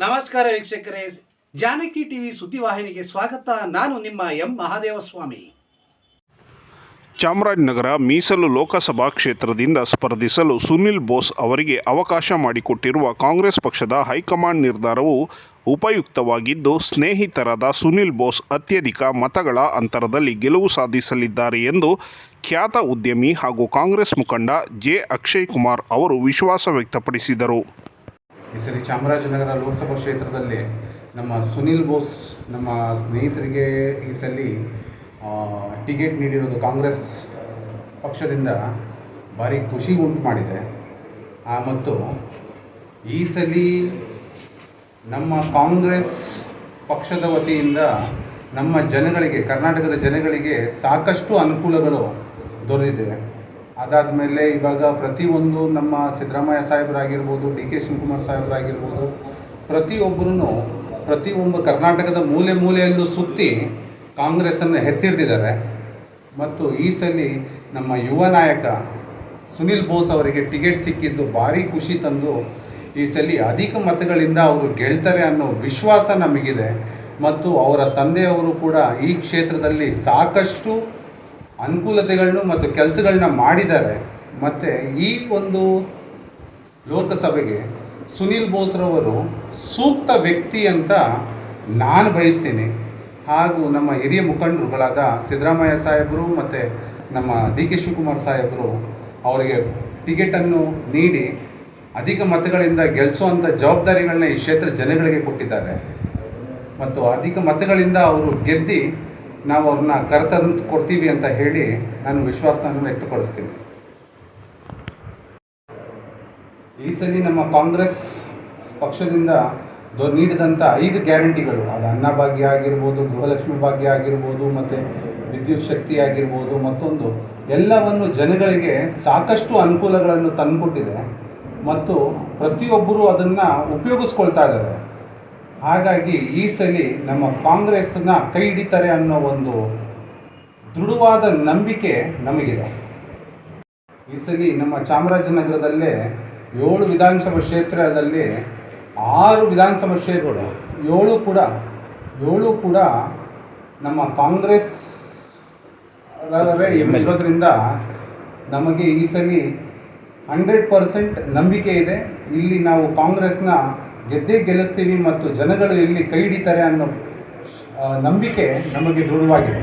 ನಮಸ್ಕಾರ ವೀಕ್ಷಕರೇ. ಜಾನಕಿ ಟಿವಿ ಸುದ್ದಿವಾಹಿನಿಗೆ ಸ್ವಾಗತ. ನಾನು ನಿಮ್ಮ ಎಂ ಮಹಾದೇವಸ್ವಾಮಿ. ಚಾಮರಾಜನಗರ ಮೀಸಲು ಲೋಕಸಭಾ ಕ್ಷೇತ್ರದಿಂದ ಸ್ಪರ್ಧಿಸಲು ಸುನಿಲ್ ಬೋಸ್ ಅವರಿಗೆ ಅವಕಾಶ ಮಾಡಿಕೊಟ್ಟಿರುವ ಕಾಂಗ್ರೆಸ್ ಪಕ್ಷದ ಹೈಕಮಾಂಡ್ ನಿರ್ಧಾರವು ಉಪಯುಕ್ತವಾಗಿದ್ದು, ಸ್ನೇಹಿತರಾದ ಸುನಿಲ್ ಬೋಸ್ ಅತ್ಯಧಿಕ ಮತಗಳ ಅಂತರದಲ್ಲಿ ಗೆಲುವು ಸಾಧಿಸಲಿದ್ದಾರೆ ಎಂದು ಖ್ಯಾತ ಉದ್ಯಮಿ ಹಾಗೂ ಕಾಂಗ್ರೆಸ್ ಮುಖಂಡ ಜೆ ಅಕ್ಷಯ್ ಕುಮಾರ್ ಅವರು ವಿಶ್ವಾಸ ವ್ಯಕ್ತಪಡಿಸಿದರು. ಈ ಸರಿ ಚಾಮರಾಜನಗರ ಲೋಕಸಭಾ ಕ್ಷೇತ್ರದಲ್ಲಿ ನಮ್ಮ ಸುನಿಲ್ ಬೋಸ್ ನಮ್ಮ ಸ್ನೇಹಿತರಿಗೆ ಈ ಸಲ ಟಿಕೆಟ್ ನೀಡಿರೋದು ಕಾಂಗ್ರೆಸ್ ಪಕ್ಷದಿಂದ ಭಾರಿ ಖುಷಿ ಉಂಟು ಮಾಡಿದೆ. ಮತ್ತು ಈ ಸಲ ನಮ್ಮ ಕಾಂಗ್ರೆಸ್ ಪಕ್ಷದ ವತಿಯಿಂದ ನಮ್ಮ ಜನಗಳಿಗೆ, ಕರ್ನಾಟಕದ ಜನಗಳಿಗೆ ಸಾಕಷ್ಟು ಅನುಕೂಲಗಳು ದೊರೆತಿದೆ. ಅದಾದಮೇಲೆ ಇವಾಗ ಪ್ರತಿಯೊಂದು ನಮ್ಮ ಸಿದ್ದರಾಮಯ್ಯ ಸಾಹೇಬರಾಗಿರ್ಬೋದು, ಡಿ ಕೆ ಶಿವಕುಮಾರ್ ಸಾಹೇಬರಾಗಿರ್ಬೋದು ಪ್ರತಿಯೊಬ್ಬರೂ ಪ್ರತಿಯೊಂದು ಕರ್ನಾಟಕದ ಮೂಲೆ ಮೂಲೆಯಲ್ಲೂ ಸುತ್ತಿ ಕಾಂಗ್ರೆಸ್ಸನ್ನು ಹೆತ್ತಿರ್ದಿದ್ದಾರೆ ಮತ್ತು ಈ ಸಲ ನಮ್ಮ ಯುವ ನಾಯಕ ಸುನಿಲ್ ಬೋಸ್ ಅವರಿಗೆ ಟಿಕೆಟ್ ಸಿಕ್ಕಿದ್ದು ಭಾರಿ ಖುಷಿ ತಂದು ಈ ಸಲ ಅಧಿಕ ಮತಗಳಿಂದ ಅವರು ಗೆಲ್ತಾರೆ ಅನ್ನೋ ವಿಶ್ವಾಸ ನಮಗಿದೆ. ಮತ್ತು ಅವರ ತಂದೆಯವರು ಕೂಡ ಈ ಕ್ಷೇತ್ರದಲ್ಲಿ ಸಾಕಷ್ಟು ಅನುಕೂಲತೆಗಳನ್ನು ಮತ್ತು ಕೆಲಸಗಳನ್ನ ಮಾಡಿದ್ದಾರೆ. ಮತ್ತು ಈ ಒಂದು ಲೋಕಸಭೆಗೆ ಸುನಿಲ್ ಬೋಸ್ರವರು ಸೂಕ್ತ ವ್ಯಕ್ತಿ ಅಂತ ನಾನು ಬಯಸ್ತೀನಿ. ಹಾಗೂ ನಮ್ಮ ಹಿರಿಯ ಮುಖಂಡರುಗಳಾದ ಸಿದ್ದರಾಮಯ್ಯ ಸಾಹೇಬರು ಮತ್ತು ನಮ್ಮ ಡಿ ಕೆ ಶಿವಕುಮಾರ್ ಸಾಹೇಬರು ಅವರಿಗೆ ಟಿಕೆಟನ್ನು ನೀಡಿ ಅಧಿಕ ಮತಗಳಿಂದ ಗೆಲ್ಲಿಸುವಂಥ ಜವಾಬ್ದಾರಿಗಳನ್ನ ಈ ಕ್ಷೇತ್ರ ಜನಗಳಿಗೆ ಕೊಟ್ಟಿದ್ದಾರೆ. ಮತ್ತು ಅಧಿಕ ಮತಗಳಿಂದ ಅವರು ಗೆದ್ದಿ ನಾವು ಅವ್ರನ್ನ ಕರೆತಂದು ಕೊಡ್ತೀವಿ ಅಂತ ಹೇಳಿ ನಾನು ವಿಶ್ವಾಸನ ವ್ಯಕ್ತಪಡಿಸ್ತೀನಿ. ಈ ಸರಿ ನಮ್ಮ ಕಾಂಗ್ರೆಸ್ ಪಕ್ಷದಿಂದ ನೀಡಿದಂಥ ಐದು ಗ್ಯಾರಂಟಿಗಳು, ಅದು ಅನ್ನಭಾಗ್ಯ ಆಗಿರ್ಬೋದು, ಗೃಹಲಕ್ಷ್ಮಿ ಭಾಗ್ಯ ಆಗಿರ್ಬೋದು, ಮತ್ತು ವಿದ್ಯುತ್ ಶಕ್ತಿ ಆಗಿರ್ಬೋದು, ಮತ್ತೊಂದು, ಎಲ್ಲವನ್ನು ಜನಗಳಿಗೆ ಸಾಕಷ್ಟು ಅನುಕೂಲಗಳನ್ನು ತಂದುಕೊಟ್ಟಿದೆ. ಮತ್ತು ಪ್ರತಿಯೊಬ್ಬರೂ ಅದನ್ನು ಉಪಯೋಗಿಸ್ಕೊಳ್ತಾ ಇದ್ದಾರೆ. ಹಾಗಾಗಿ ಈ ಸಲ ನಮ್ಮ ಕಾಂಗ್ರೆಸ್ನ ಕೈ ಹಿಡಿತಾರೆ ಅನ್ನೋ ಒಂದು ದೃಢವಾದ ನಂಬಿಕೆ ನಮಗಿದೆ. ಈ ಸಲ ನಮ್ಮ ಚಾಮರಾಜನಗರದಲ್ಲೇ ಏಳು ವಿಧಾನಸಭಾ ಕ್ಷೇತ್ರದಲ್ಲಿ ಆರು ವಿಧಾನಸಭಾ ಕ್ಷೇತ್ರಗಳು ಏಳು ಕೂಡ ಏಳು ಕೂಡ ನಮ್ಮ ಕಾಂಗ್ರೆಸ್ ಇರೋದ್ರಿಂದ ನಮಗೆ ಈ ಸಲ ಹಂಡ್ರೆಡ್ ಪರ್ಸೆಂಟ್ ನಂಬಿಕೆ ಇದೆ. ಇಲ್ಲಿ ನಾವು ಕಾಂಗ್ರೆಸ್ನ ಗೆದ್ದೇ ಗೆಲ್ಲಿಸ್ತೀವಿ ಮತ್ತು ಜನಗಳು ಇಲ್ಲಿ ಕೈ ಹಿಡಿತಾರೆ ಅನ್ನೋ ನಂಬಿಕೆ ನಮಗೆ ದೃಢವಾಗಿದೆ.